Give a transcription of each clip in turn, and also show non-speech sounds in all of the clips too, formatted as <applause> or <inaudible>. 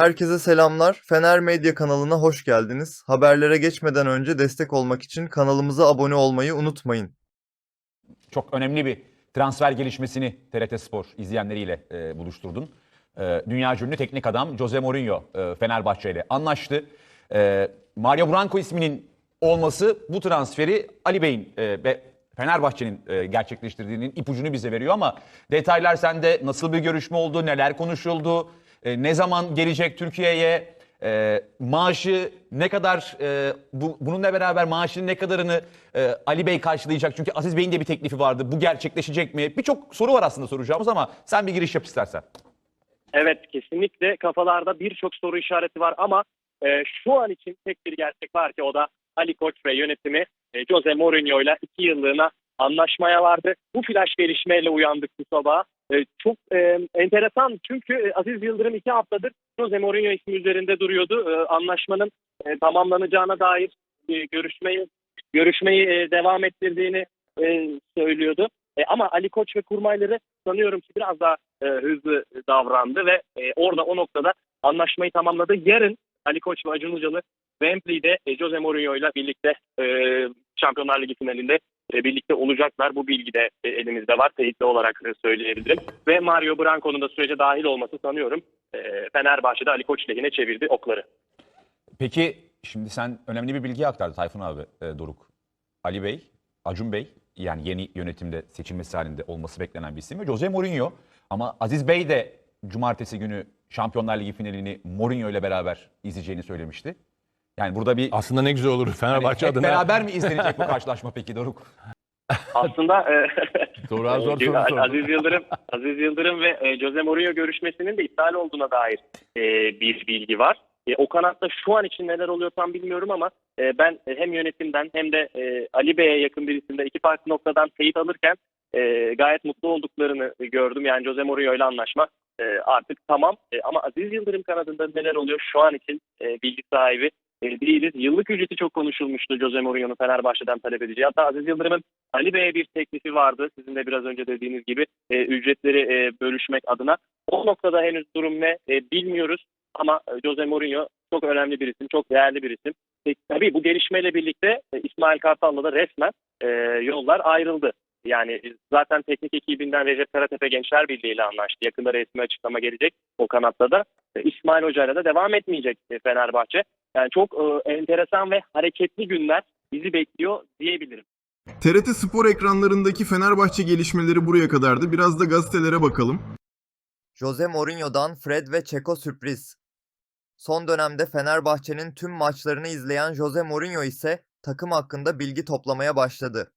Herkese selamlar. Fener Medya kanalına hoş geldiniz. Haberlere geçmeden önce destek olmak için kanalımıza abone olmayı unutmayın. Çok önemli bir transfer gelişmesini TRT Spor izleyenleriyle e, buluşturdun. E, dünya ünlü teknik adam Jose Mourinho e, Fenerbahçe ile anlaştı. E, Mario Branco isminin olması bu transferi Ali Bey'in e, ve Fenerbahçe'nin e, gerçekleştirdiğinin ipucunu bize veriyor ama detaylar sende nasıl bir görüşme oldu, neler konuşuldu, e, ne zaman gelecek Türkiye'ye, e, maaşı ne kadar, e, bu, bununla beraber maaşının ne kadarını e, Ali Bey karşılayacak? Çünkü Aziz Bey'in de bir teklifi vardı. Bu gerçekleşecek mi? Birçok soru var aslında soracağımız ama sen bir giriş yap istersen. Evet kesinlikle kafalarda birçok soru işareti var ama e, şu an için tek bir gerçek var ki o da Ali Koç ve yönetimi e, Jose Mourinho ile iki yıllığına anlaşmaya vardı. Bu flash gelişmeyle uyandık bu sabah. E, çok e, enteresan çünkü e, Aziz Yıldırım iki haftadır Jose Mourinho ismi üzerinde duruyordu. E, anlaşmanın e, tamamlanacağına dair e, görüşmeyi görüşmeyi e, devam ettirdiğini e, söylüyordu. E, ama Ali Koç ve kurmayları sanıyorum ki biraz daha e, hızlı davrandı ve e, orada o noktada anlaşmayı tamamladı. Yarın Ali Koç ve Acun Ilıcalı Wembley'de e, Jose Mourinho ile birlikte e, Şampiyonlar Ligi finalinde birlikte olacaklar. Bu bilgi de e, elimizde var. Teyitli olarak e, söyleyebilirim. Ve Mario Branco'nun da sürece dahil olması sanıyorum e, Fenerbahçe'de Ali Koç lehine çevirdi okları. Peki şimdi sen önemli bir bilgi aktardın Tayfun abi e, Doruk. Ali Bey, Acun Bey yani yeni yönetimde seçilmesi halinde olması beklenen bir isim Jose Mourinho. Ama Aziz Bey de cumartesi günü Şampiyonlar Ligi finalini Mourinho ile beraber izleyeceğini söylemişti. Yani burada bir Aslında ne güzel olur hani Fenerbahçe hep adına. beraber mi <laughs> izlenecek bu karşılaşma peki Doruk? Aslında e, Zor, <laughs> zor soru. Aziz Yıldırım, Aziz Yıldırım ve e, Jose Mourinho görüşmesinin de iptal olduğuna dair e, bir bilgi var. E, o kanatta şu an için neler oluyor tam bilmiyorum ama e, ben hem yönetimden hem de e, Ali Bey'e yakın birisinde iki farklı noktadan teyit alırken e, gayet mutlu olduklarını gördüm. Yani Jose Mourinho ile anlaşma e, artık tamam. E, ama Aziz Yıldırım kanadında neler oluyor şu an için e, bilgi sahibi e, değiliz. Yıllık ücreti çok konuşulmuştu Jose Mourinho'nun Fenerbahçe'den talep edeceği. Hatta Aziz Yıldırım'ın Ali Bey'e bir teklifi vardı. Sizin de biraz önce dediğiniz gibi e, ücretleri e, bölüşmek adına. O noktada henüz durum ne e, bilmiyoruz. Ama e, Jose Mourinho çok önemli bir isim, çok değerli bir isim. E, tabii bu gelişmeyle birlikte e, İsmail Kartal'la da resmen e, yollar ayrıldı. Yani e, zaten teknik ekibinden Recep Karatepe Gençler Birliği ile anlaştı. Yakında resmi açıklama gelecek o kanatta da. E, İsmail Hoca'yla da devam etmeyecek e, Fenerbahçe. Yani çok e, enteresan ve hareketli günler bizi bekliyor diyebilirim. TRT Spor ekranlarındaki Fenerbahçe gelişmeleri buraya kadardı. Biraz da gazetelere bakalım. Jose Mourinho'dan Fred ve Çeko sürpriz. Son dönemde Fenerbahçe'nin tüm maçlarını izleyen Jose Mourinho ise takım hakkında bilgi toplamaya başladı.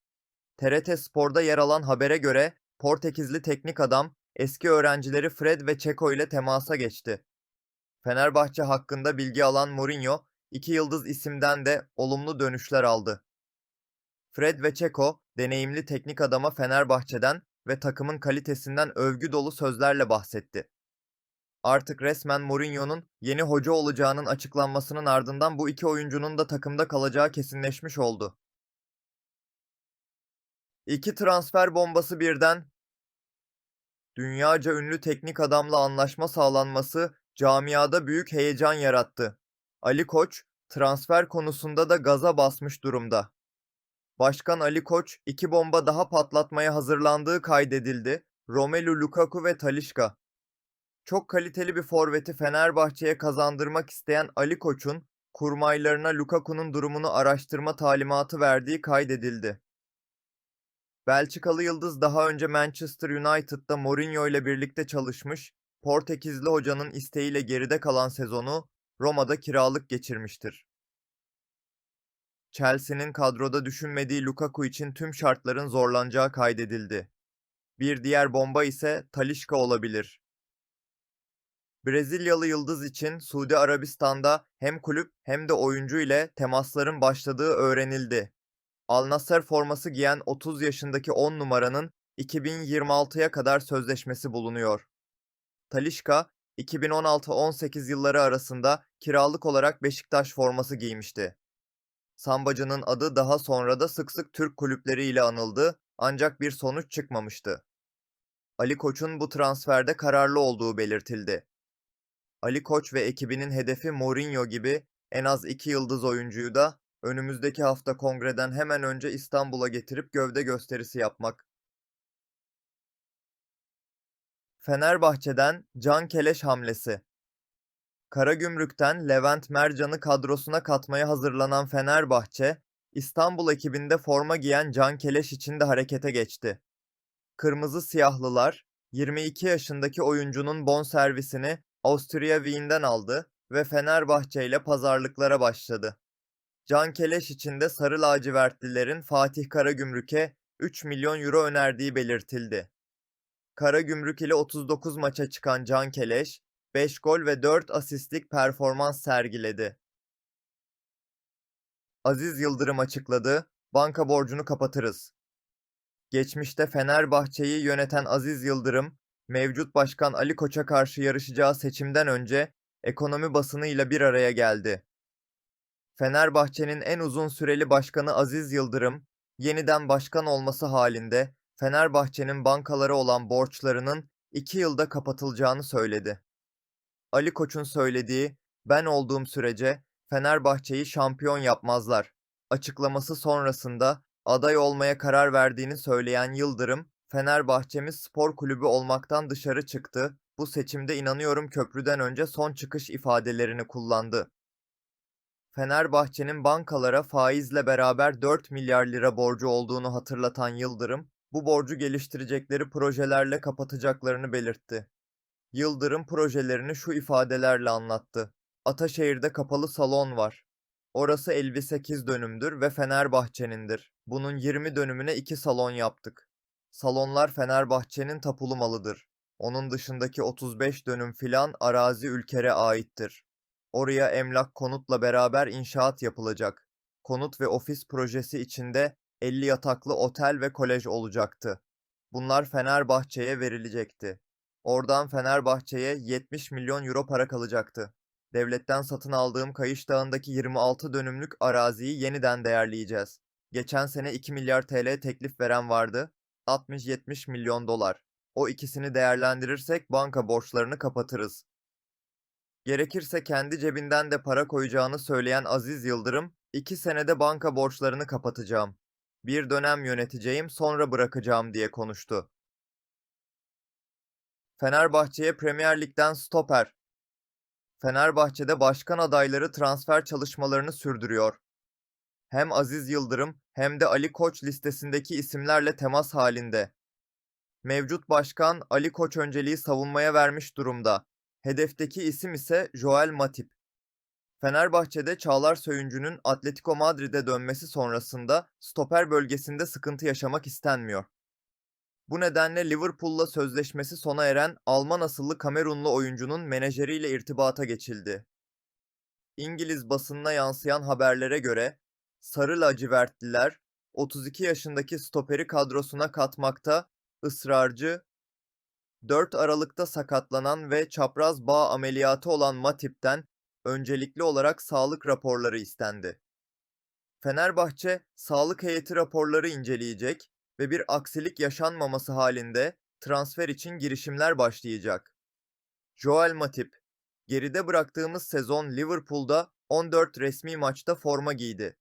TRT Spor'da yer alan habere göre Portekizli teknik adam eski öğrencileri Fred ve Çeko ile temasa geçti. Fenerbahçe hakkında bilgi alan Mourinho, iki yıldız isimden de olumlu dönüşler aldı. Fred ve Çeko, deneyimli teknik adama Fenerbahçe'den ve takımın kalitesinden övgü dolu sözlerle bahsetti. Artık resmen Mourinho'nun yeni hoca olacağının açıklanmasının ardından bu iki oyuncunun da takımda kalacağı kesinleşmiş oldu. İki transfer bombası birden dünyaca ünlü teknik adamla anlaşma sağlanması camiada büyük heyecan yarattı. Ali Koç transfer konusunda da gaza basmış durumda. Başkan Ali Koç iki bomba daha patlatmaya hazırlandığı kaydedildi. Romelu Lukaku ve Talisca. Çok kaliteli bir forveti Fenerbahçe'ye kazandırmak isteyen Ali Koç'un kurmaylarına Lukaku'nun durumunu araştırma talimatı verdiği kaydedildi. Belçikalı yıldız daha önce Manchester United'da Mourinho ile birlikte çalışmış, Portekizli hocanın isteğiyle geride kalan sezonu Roma'da kiralık geçirmiştir. Chelsea'nin kadroda düşünmediği Lukaku için tüm şartların zorlanacağı kaydedildi. Bir diğer bomba ise Talisca olabilir. Brezilyalı yıldız için Suudi Arabistan'da hem kulüp hem de oyuncu ile temasların başladığı öğrenildi. Al Nassr forması giyen 30 yaşındaki 10 numaranın 2026'ya kadar sözleşmesi bulunuyor. Talisca, 2016-18 yılları arasında kiralık olarak Beşiktaş forması giymişti. Sambacının adı daha sonra da sık sık Türk kulüpleri ile anıldı ancak bir sonuç çıkmamıştı. Ali Koç'un bu transferde kararlı olduğu belirtildi. Ali Koç ve ekibinin hedefi Mourinho gibi en az iki yıldız oyuncuyu da önümüzdeki hafta kongreden hemen önce İstanbul'a getirip gövde gösterisi yapmak. Fenerbahçe'den Can Keleş hamlesi. Karagümrük'ten Levent Mercan'ı kadrosuna katmaya hazırlanan Fenerbahçe, İstanbul ekibinde forma giyen Can Keleş için de harekete geçti. Kırmızı Siyahlılar, 22 yaşındaki oyuncunun bonservisini Avusturya Wien'den aldı ve Fenerbahçe ile pazarlıklara başladı. Can Keleş için de Sarı Lacivertlilerin Fatih Karagümrük'e 3 milyon euro önerdiği belirtildi. Karagümrük ile 39 maça çıkan Can Keleş, 5 gol ve 4 asistlik performans sergiledi. Aziz Yıldırım açıkladı, banka borcunu kapatırız. Geçmişte Fenerbahçe'yi yöneten Aziz Yıldırım, mevcut başkan Ali Koç'a karşı yarışacağı seçimden önce ekonomi basınıyla bir araya geldi. Fenerbahçe'nin en uzun süreli başkanı Aziz Yıldırım, yeniden başkan olması halinde Fenerbahçe'nin bankalara olan borçlarının 2 yılda kapatılacağını söyledi. Ali Koç'un söylediği, ben olduğum sürece Fenerbahçe'yi şampiyon yapmazlar açıklaması sonrasında aday olmaya karar verdiğini söyleyen Yıldırım, Fenerbahçemiz spor kulübü olmaktan dışarı çıktı, bu seçimde inanıyorum köprüden önce son çıkış ifadelerini kullandı. Fenerbahçe'nin bankalara faizle beraber 4 milyar lira borcu olduğunu hatırlatan Yıldırım, bu borcu geliştirecekleri projelerle kapatacaklarını belirtti. Yıldırım projelerini şu ifadelerle anlattı. Ataşehir'de kapalı salon var. Orası 58 dönümdür ve Fenerbahçe'nindir. Bunun 20 dönümüne 2 salon yaptık. Salonlar Fenerbahçe'nin tapulu malıdır. Onun dışındaki 35 dönüm filan arazi ülkere aittir. Oraya emlak konutla beraber inşaat yapılacak. Konut ve ofis projesi içinde 50 yataklı otel ve kolej olacaktı. Bunlar Fenerbahçe'ye verilecekti. Oradan Fenerbahçe'ye 70 milyon euro para kalacaktı. Devletten satın aldığım Kayış Dağı'ndaki 26 dönümlük araziyi yeniden değerleyeceğiz. Geçen sene 2 milyar TL teklif veren vardı. 60-70 milyon dolar. O ikisini değerlendirirsek banka borçlarını kapatırız. Gerekirse kendi cebinden de para koyacağını söyleyen Aziz Yıldırım, 2 senede banka borçlarını kapatacağım. Bir dönem yöneteceğim sonra bırakacağım diye konuştu. Fenerbahçe'ye Premier Lig'den stoper. Fenerbahçe'de başkan adayları transfer çalışmalarını sürdürüyor. Hem Aziz Yıldırım hem de Ali Koç listesindeki isimlerle temas halinde. Mevcut başkan Ali Koç önceliği savunmaya vermiş durumda. Hedefteki isim ise Joel Matip. Fenerbahçe'de Çağlar Söyüncü'nün Atletico Madrid'e dönmesi sonrasında stoper bölgesinde sıkıntı yaşamak istenmiyor. Bu nedenle Liverpool'la sözleşmesi sona eren Alman asıllı Kamerunlu oyuncunun menajeriyle irtibata geçildi. İngiliz basınına yansıyan haberlere göre Sarı lacivertliler 32 yaşındaki stoperi kadrosuna katmakta ısrarcı, 4 Aralık'ta sakatlanan ve çapraz bağ ameliyatı olan Matip'ten öncelikli olarak sağlık raporları istendi. Fenerbahçe sağlık heyeti raporları inceleyecek ve bir aksilik yaşanmaması halinde transfer için girişimler başlayacak. Joel Matip, geride bıraktığımız sezon Liverpool'da 14 resmi maçta forma giydi.